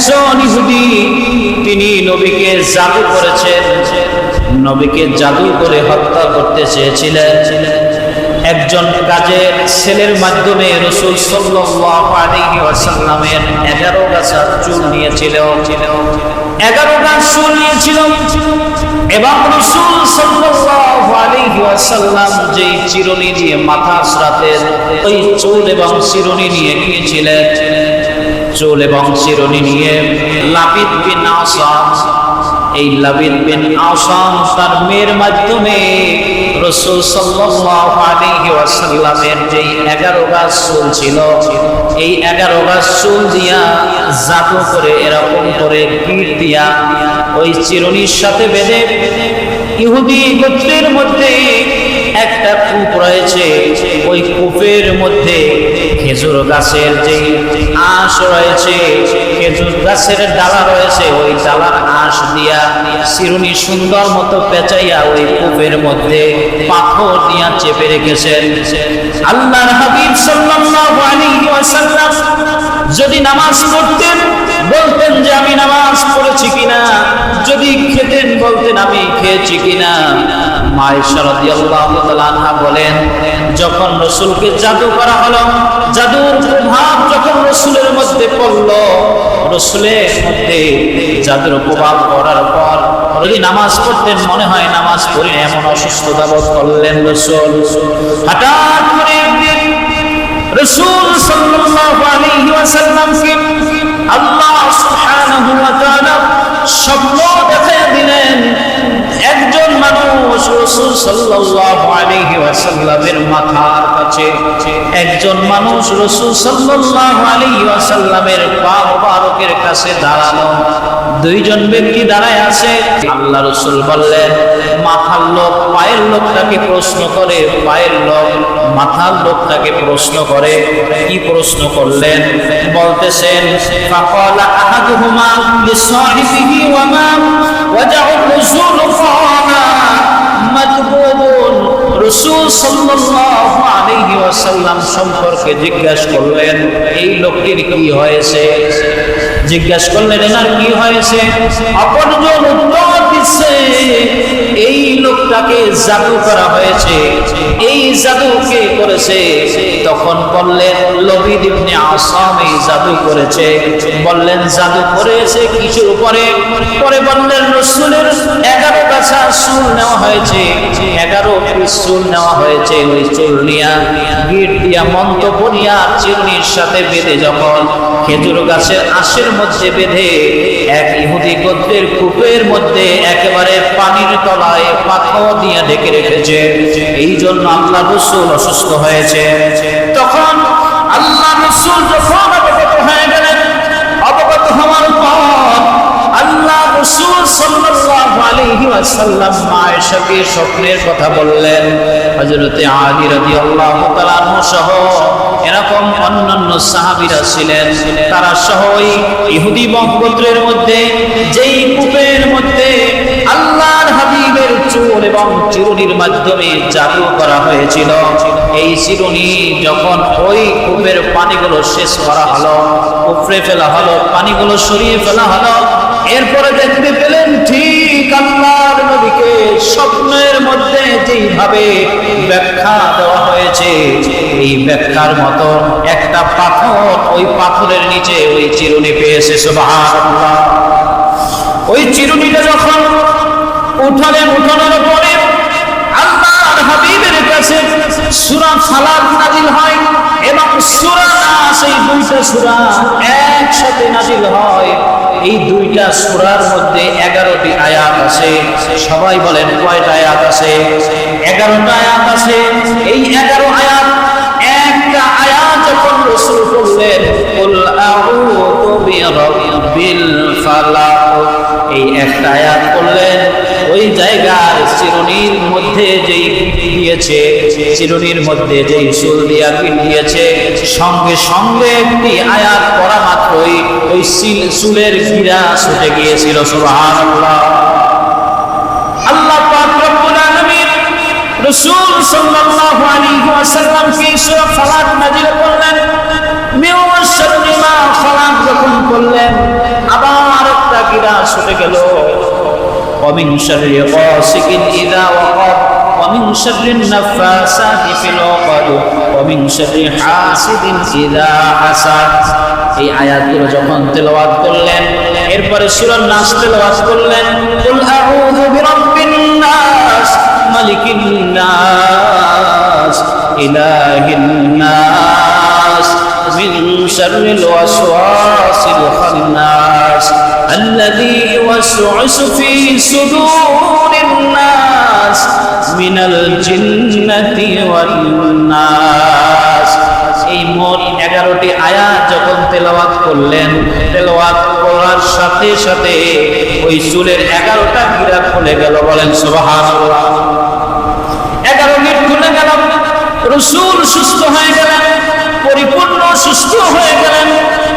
একজন ইহুদি, তিনি নবীকে জাদু করেছেন। নবীকে জাদু করে হত্যা করতে চেয়েছিলেন। একজন কাজের ছেলের মাধ্যমে রসুল সাল্লামের এগারো গাছা চুল নিয়েছিল। এগারো গাছ চুল নিয়েছিল। এবং যে দিয়ে মাথা আসরাতেন ওই চুল এবং চিরুনি নিয়ে গিয়েছিলেন চুল এবং চিরুনি নিয়ে লাবিদ বিন আসাম এই লাবিদ বিন আসাম তার মেয়ের মাধ্যমে রসুল সাল্লাল্লাহু আলাইহি ওয়াসাল্লামের যে 11 গাছ চুল ছিল, এই 11 গাছ চুল দিয়া জাদু করে, এরকম করে গিট দিয়া ওই চিরুনির সাথে বেঁধে ইহুদি গোত্রের মধ্যে একটা কূপ রয়েছে। ওই কূপের মধ্যে খেজুর গাছের যে আঁশ রয়েছে, খেজুর গাছের ডালা রয়েছে, ওই ডালার আঁশ দিয়া চিরুনি সুন্দর মতো পেঁচাইয়া ওই কূপের মধ্যে পাথর দিয়া চেপে রেখেছেন। আল্লাহর হাবিব সাল্লাল্লাহু আলাইহি ওয়াসাল্লাম যদি নামাজ পড়তেন, বলতেন যে আমি নামাজ পড়েছি কিনা, যদি খেতেন, বলতেন আমি খেয়েছি কিনা। বলেন, যখন রসুলকে জাদু করা হলো, জাদুর প্রভাব যখন রসুলের মধ্যে পড়ল, রসুলের মধ্যে জাদুর প্রভাব পড়ার পর নামাজ পড়তেন, মনে হয় নামাজ পড়ে এমন অসুস্থতা বোধ করলেন রসুল। হঠাৎ করে একদিন রসুল সাল্লাল্লাহু আলাইহি ওয়াসাল্লামকে আল্লাহ সুবহানাহু ওয়া তাআলা স্বপ্ন দেখা দিলেন একজন মানুষ রসুল একজন মানুষ রসুল সাল্লাল্লাহু কাছে দাঁড়ানো দুইজন ব্যক্তি দাঁড়ায় আছে। আল্লাহ বললেন, মাথার লোক পায়ের লোকটাকে প্রশ্ন করে, পায়ের লোক মাথার লোকটাকে প্রশ্ন করে, কি প্রশ্ন করলেন? বলতেছেন, ফাকালা আহাদুহুমা লিসাহিবিহি সম্পর্কে জিজ্ঞাসা করলেন, এই লোকটির কি হয়েছে? জিজ্ঞাসা করলেন, এনার কি হয়েছে? অপরজন উত্তর দিচ্ছে এই জাদু করা হয়েছে। এই জাদু কে করেছে, তখন বললেন, লবিদ ইবনে আসাম এই জাদু করেছে। বললেন, জাদু করেছে কিছুর উপরে। পরে বললেন, রসুলের এগারো গাছা চুল নেওয়া হয়েছে। এগারো পিস চুল নেওয়া হয়েছে ওই চুল নিয়া। গিট দিয়া মন্তব্য নিয়া চিরুনির সাথে বেঁধে যখন খেজুর গাছের আশের মধ্যে বেঁধে, এক ইহুদি গোত্রের কূপের মধ্যে একেবারে পানির তলায় পাথর দিয়ে ঢেকে রেখেছে। এই জন্য আল্লাহ রসুল অসুস্থ হয়েছে। তখন আল্লাহ রসুল যখন অবগত হয়ে গেলেন, অবগত হওয়ার পর আল্লাহ রসুল সাল্লাল্লাহু আলাইহি ওয়াসাল্লাম আয়েশাকে স্বপ্নের কথা বললেন। হযরতে আলী রাদিয়াল্লাহু তাআলা সহ এরকম অন্যান্য সাহাবীরা ছিলেন। তারা সহ ইহুদি বংশগোত্রের মধ্যে যেই কূপের মধ্যে চুল এবং চিরুনির মাধ্যমে জাদু করা হয়েছিল। এই চিরুনি যখন ওই কূপের পানিগুলো শেষ করা হলো, উপড়ে ফেলা হলো, পানিগুলো সরিয়ে ফেলা হলো, এরপরে দেখতে পেলেন ঠিক আল্লাহর নবীকে স্বপ্নের মধ্যে যেইভাবে ব্যাখ্যা দেওয়া হয়েছে, এই ব্যাখ্যার মতো একটা পাথর ওই পাথরের নিচে ওই চিরুনি পেয়েছে, সুবহানাল্লাহ। ওই চিরুনিটা যখন উঠালেন, উঠানোর পরে হয় এবং একসাথে হয়। এই দুইটা মধ্যে এগারোটি আয়াত আছে। সবাই বলেন, কয়টা আয়াত আছে? এগারোটা আয়াত আছে। এই এগারো আয়াত, একটা আয়াত যখন রসুল করলেন এই একটা আয়াত করলেন ওই জায়গার চিরুনির মধ্যে যেই দিয়েছে চিরুনির মধ্যে যেই চুল দিয়া দিয়েছে সঙ্গে সঙ্গে একটি আয়াত পড়া মাত্রই ওই চুলের গিরা ছুটে গিয়েছিল, সুবহানাল্লাহ। আল্লাহ পাক রব্বুল আলামিন রাসূল সাল্লাল্লাহু আলাইহি ওয়াসাল্লামকে সূরা ফালাক নাযিল করলেন মিন শাররি মা খালাক যখন করলেন গিরা ছুটে গেল। ومن شر غاسق إذا وقب ومن شر النفاسات في العقد ومن شر حاسد إذا حسد এই আয়াতগুলো যখন তেলাওয়াত করলেন এরপরে সূরা নাস তেলাওয়াত করলেন কুল আউযু বিরাব্বিন নাস মালিকিন নাস ইলাহিন নাস মিন শাররিল ওয়াসওয়াসিল খান্নাস الذي يوسوس في صدور الناس من الجنة والناس এই মোট এগারোটি আয়াত যখন তেলাওয়াত করলেন তেলাওয়াত করার সাথে সাথে ওই চুলের এগারোটা গিরা খুলে গেল বলেন সুবহানাল্লাহ এগারো মিনিট খুলে গেল রসুল সুস্থ হয়ে গেলেন পরিপূর্ণ সুস্থ হয়ে গেলেন